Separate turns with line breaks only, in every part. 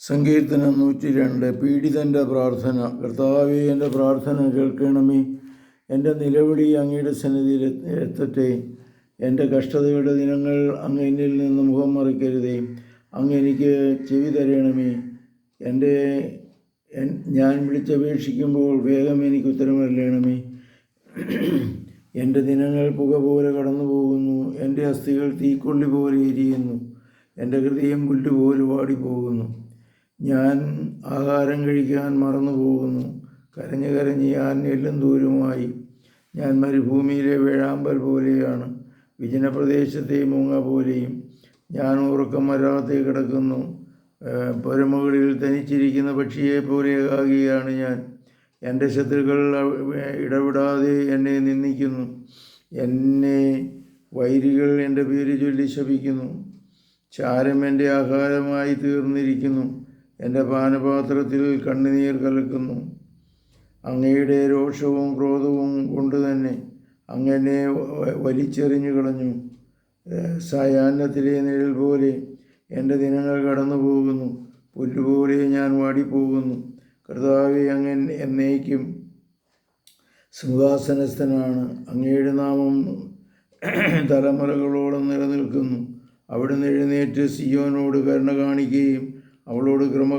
സങ്കീർത്തനം നൂറ്റി രണ്ട് പീഡിതന്റെ പ്രാർത്ഥന. കർത്താവെ എന്റെ പ്രാർത്ഥന കേൾക്കണമേ. എന്റെ നിലവിളി അങ്ങയുടെ സന്നിധിയിൽ എത്തട്ടെ. എന്റെ കഷ്ടതയുടെ ദിനങ്ങൾ അങ്ങ് എന്നിൽ നിന്ന് മുഖം മറിക്കരുതേ. അങ്ങ് എനിക്ക് ചെവി തരണമേ. എന്റെ ഞാൻ വിളിച്ചപേക്ഷിക്കുമ്പോൾ വേഗം എനിക്ക് ഉത്തരമല്ലണമേ എന്റെ ദിനങ്ങൾ പുക പോലെ കടന്നു പോകുന്നു എന്റെ അസ്ഥികൾ തീക്കൊള്ളി പോലെ എരിയുന്നു. എന്റെ ഹൃദയം പുല്ലുപോലെ വാടിപ്പോകുന്നു. ഞാൻ ആഹാരം കഴിക്കാൻ മറന്നു പോകുന്നു കരഞ്ഞു കരഞ്ഞ് ഞാൻ എല്ലും ദൂരമായി ഞാൻ മരുഭൂമിയിലെ വേഴാമ്പൽ പോലെയാണ്. വിജനപ്രദേശത്തെ മൂങ്ങ പോലെയും. ഞാൻ ഉറക്കം വരാതെ കിടക്കുന്നു. പുരമുകളിൽ തനിച്ചിരിക്കുന്ന പക്ഷിയെ പോലെ ആകുകയാണ് ഞാൻ. എന്റെ ശത്രുക്കൾ ഇടപെടാതെ എന്നെ നിന്ദിക്കുന്നു. എന്നെ വൈരികൾ എന്റെ പേര് ചൊല്ലി ശപിക്കുന്നു. ചാരം എന്റെ ആഹാരമായി തീർന്നിരിക്കുന്നു. എന്റെ പാനപാത്രത്തിൽ കണ്ണുനീർ കലക്കുന്നു. അങ്ങയുടെ രോഷവും ക്രോധവും കൊണ്ട് തന്നെ അങ്ങനെ വലിച്ചെറിഞ്ഞു കളഞ്ഞു. സായാഹ്നത്തിലെ നിഴൽ പോലെ എന്റെ ദിനങ്ങൾ കടന്നു പോകുന്നു പുല്ലുപോലെ ഞാൻ വാടിപ്പോകുന്നു. കർത്താവെ അങ്ങൻ എന്നേക്കും സിംഹാസനസ്ഥനാണ്. അങ്ങയുടെ നാമം തലമുറകളോളം നിലനിൽക്കുന്നു. അവിടുന്ന് എഴുന്നേറ്റ് സിയോനോട് കരുണ കാണിക്കുകയും അവളോട് ക്രമ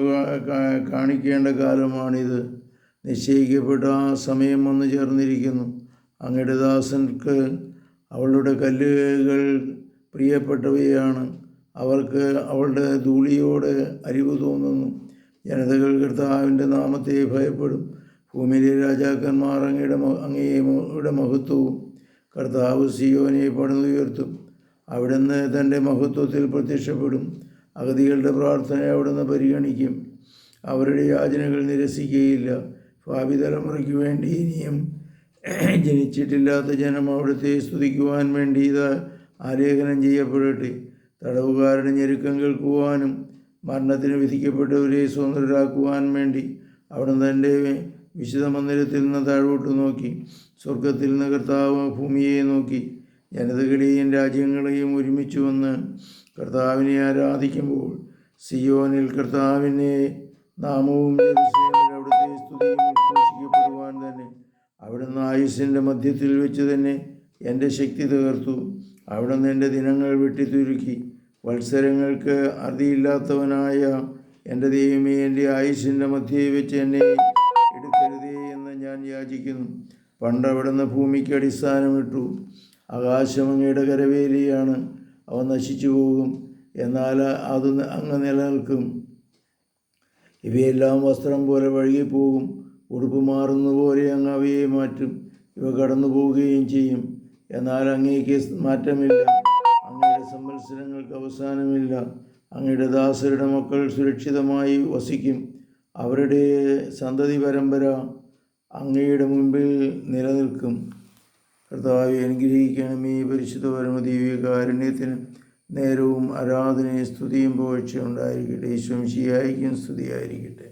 കാണിക്കേണ്ട കാലമാണിത്. നിശ്ചയിക്കപ്പെട്ട ആ സമയം വന്നു ചേർന്നിരിക്കുന്നു. അങ്ങയുടെ ദാസൻക്ക് അവളുടെ കല്ലുകൾ പ്രിയപ്പെട്ടവയാണ്. അവർക്ക് അവളുടെ ധൂളിയോട് അരിവ് തോന്നുന്നു. ജനതകൾ കർത്താവിന്റെ നാമത്തെ ഭയപ്പെടും. ഭൂമിയിലെ രാജാക്കന്മാർ അങ്ങയുടെ അങ്ങയുടെ മഹത്വവും കർത്താവ് സിയോനെ പണിതുയർത്തും അവിടുന്ന് തന്റെ മഹത്വത്തിൽ പ്രത്യക്ഷപ്പെടും. അഗതികളുടെ പ്രാർത്ഥന അവിടുന്ന് പരിഗണിക്കും. അവരുടെ യാചനകൾ നിരസിക്കുകയില്ല ഭാവി തലമുറയ്ക്ക് വേണ്ടി ഇനിയും ജനിച്ചിട്ടില്ലാത്ത ജനം അവിടുത്തെ സ്തുതിക്കുവാൻ വേണ്ടി ഇത് ആലേഖനം ചെയ്യപ്പെടട്ടെ. തടവുകാരുടെ ഞെരുക്കം കേൾക്കുവാനും മരണത്തിന് വിധിക്കപ്പെട്ടവരെ സ്വതന്ത്രരാക്കുവാൻ വേണ്ടി അവിടുന്ന് തന്റെ വിശുദ്ധ മന്ദിരത്തിൽ നിന്ന് താഴോട്ട് നോക്കി സ്വർഗത്തിൽ നിന്ന് കർത്താവ് ഭൂമിയെ നോക്കി ജനതകളെയും രാജ്യങ്ങളെയും ഒരുമിച്ച് വന്ന് കർത്താവിനെ ആരാധിക്കുമ്പോൾ സിയോനിൽ കർത്താവിനെ നാമവും അവിടുത്തെ സ്തുതിയും തന്നെ. അവിടുന്ന് ആയുസിന്റെ മധ്യത്തിൽ വെച്ച് തന്നെ എന്റെ ശക്തി തകർത്തു. അവിടുന്ന് എന്റെ ദിനങ്ങൾ വെട്ടിത്തുരുക്കി. വത്സരങ്ങൾക്ക് അറുതിയില്ലാത്തവനായ എന്റെ ദൈവമേ എന്റെ ആയുസിന്റെ മധ്യയെ വെച്ച് എന്നെ എടുക്കരുതേ എന്ന് ഞാൻ യാചിക്കുന്നു. പണ്ട് അവിടുന്ന് ഭൂമിക്ക് അടിസ്ഥാനമിട്ടു. ആകാശം അങ്ങയുടെ കരവേലിയാണ് അവ നശിച്ചു പോകും. എന്നാൽ അത് അങ്ങ് നിലനിൽക്കും. ഇവയെല്ലാം വസ്ത്രം പോലെ വഴുകിപ്പോകും. ഉടുപ്പ് മാറുന്ന പോലെ അങ്ങ് അവയെ മാറ്റും. ഇവ കടന്നു പോവുകയും ചെയ്യും. എന്നാൽ അങ്ങേക്ക് മാറ്റമില്ല. അങ്ങയുടെ സംവത്സരങ്ങൾക്ക് അവസാനമില്ല. അങ്ങയുടെ ദാസരുടെ മക്കൾ സുരക്ഷിതമായി വസിക്കും. അവരുടെ സന്തതി പരമ്പര അങ്ങയുടെ മുൻപിൽ നിലനിൽക്കും. കർത്താവെ അനുഗ്രഹിക്കണമേ പരിശുദ്ധ പരമദീവിക കാരുണ്യത്തിന് നേരവും ആരാധനയും സ്തുതിയും പോഴ്ച ഉണ്ടായിരിക്കട്ടെ. ഈശ്വംശിയായിരിക്കും സ്തുതിയായിരിക്കട്ടെ.